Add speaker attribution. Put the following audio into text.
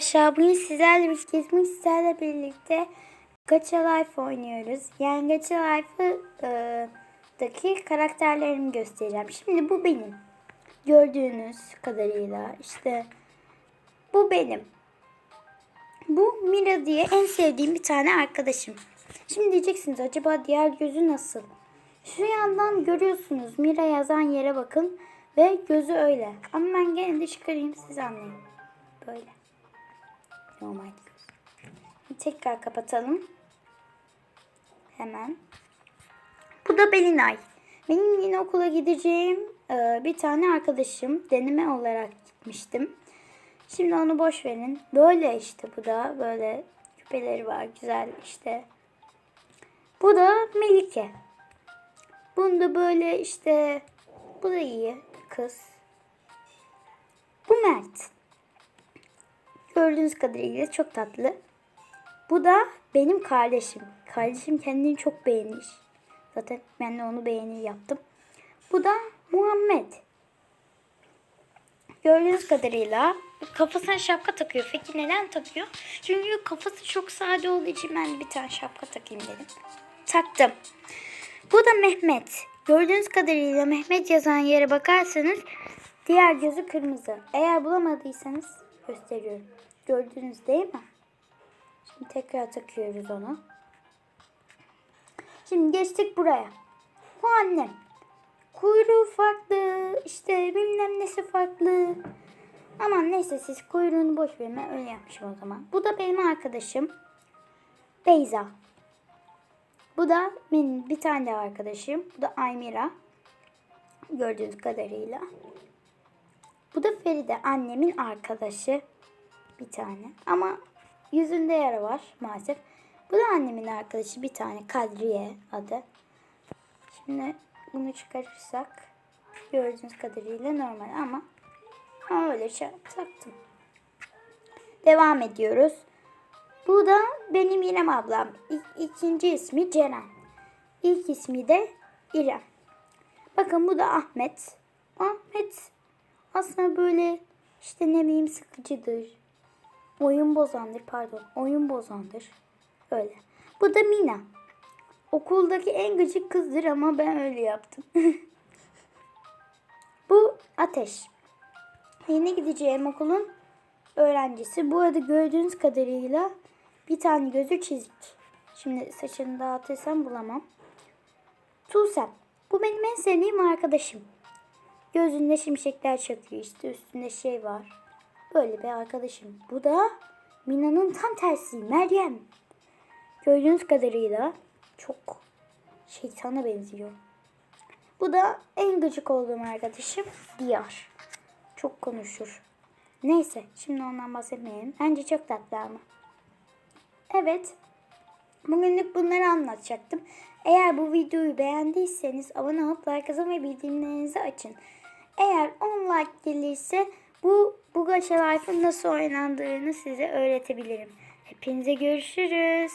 Speaker 1: Arkadaşlar bugün sizlerle birlikte, bugün sizlerle birlikte Gacha Life oynuyoruz. Yani Gacha Life'ı e, karakterlerimi göstereceğim. Şimdi bu benim. Gördüğünüz kadarıyla işte bu benim. Bu Mira diye en sevdiğim bir tane arkadaşım. Şimdi diyeceksiniz acaba diğer gözü nasıl? Şu yandan görüyorsunuz Mira yazan yere bakın ve gözü öyle. Ama ben gene de çıkarayım siz anlayın. Böyle. Normal. Tekrar kapatalım. Hemen. Bu da Belinay. Benim yine okula gideceğim e, bir tane arkadaşım. Deneme olarak gitmiştim. Şimdi onu boş verin. Böyle işte bu da böyle küpeleri var güzel işte. Bu da Melike. Bunda böyle işte bu da iyi kız. Bu Mert. Gördüğünüz kadarıyla çok tatlı. Bu da benim kardeşim. Kardeşim kendini çok beğenmiş. Zaten ben de onu beğenir yaptım. Bu da Muhammed. Gördüğünüz kadarıyla kafasına şapka takıyor. Peki neden takıyor? Çünkü kafası çok sade olduğu için ben bir tane şapka takayım dedim. Taktım. Bu da Mehmet. Gördüğünüz kadarıyla Mehmet yazan yere bakarsanız diğer gözü kırmızı. Eğer bulamadıysanız gösteriyorum. Gördünüz değil mi? Şimdi tekrar takıyoruz onu. Şimdi geçtik buraya. Bu annem. Kuyruğu farklı, işte bilmem nesi farklı. Aman neyse siz kuyruğunu boş verin ben öyle yapmışım o zaman. Bu da benim arkadaşım. Beyza. Bu da benim bir tane de arkadaşım. Bu da Aymira. Gördüğünüz kadarıyla. Bu da Feride annemin arkadaşı. Bir tane. Ama yüzünde yara var maalesef. Bu da annemin arkadaşı bir tane. Kadriye adı. Şimdi bunu çıkarırsak gördüğünüz kadarıyla normal ama ama öyle şey taktım. Devam ediyoruz. Bu da benim İrem ablam. İlk, ikinci ismi Ceren. İlk ismi de İrem. Bakın bu da Ahmet. Ahmet aslında böyle işte ne bileyim sıkıcıdır. Oyun bozandır pardon. Oyun bozandır. Öyle. Bu da Mina. Okuldaki en gıcık kızdır ama ben öyle yaptım. bu Ateş. Yeni gideceğim okulun öğrencisi. Bu arada gördüğünüz kadarıyla bir tane gözü çizik. Şimdi saçını dağıtırsam bulamam. Tuğsem. Bu benim en sevdiğim arkadaşım. Gözünde şimşekler çakıyor işte üstünde şey var. Böyle bir arkadaşım. Bu da Mina'nın tam tersi Meryem. Gördüğünüz kadarıyla çok şeytana benziyor. Bu da en gıcık olduğum arkadaşım Diyar. Çok konuşur. Neyse şimdi ondan bahsetmeyelim. Bence çok tatlı ama. Evet. Bugünlük bunları anlatacaktım. Eğer bu videoyu beğendiyseniz abone olup like atın ve bildirimlerinizi açın. Eğer 10 like gelirse bu bu Gacha Life'ın nasıl oynandığını size öğretebilirim. Hepinize görüşürüz.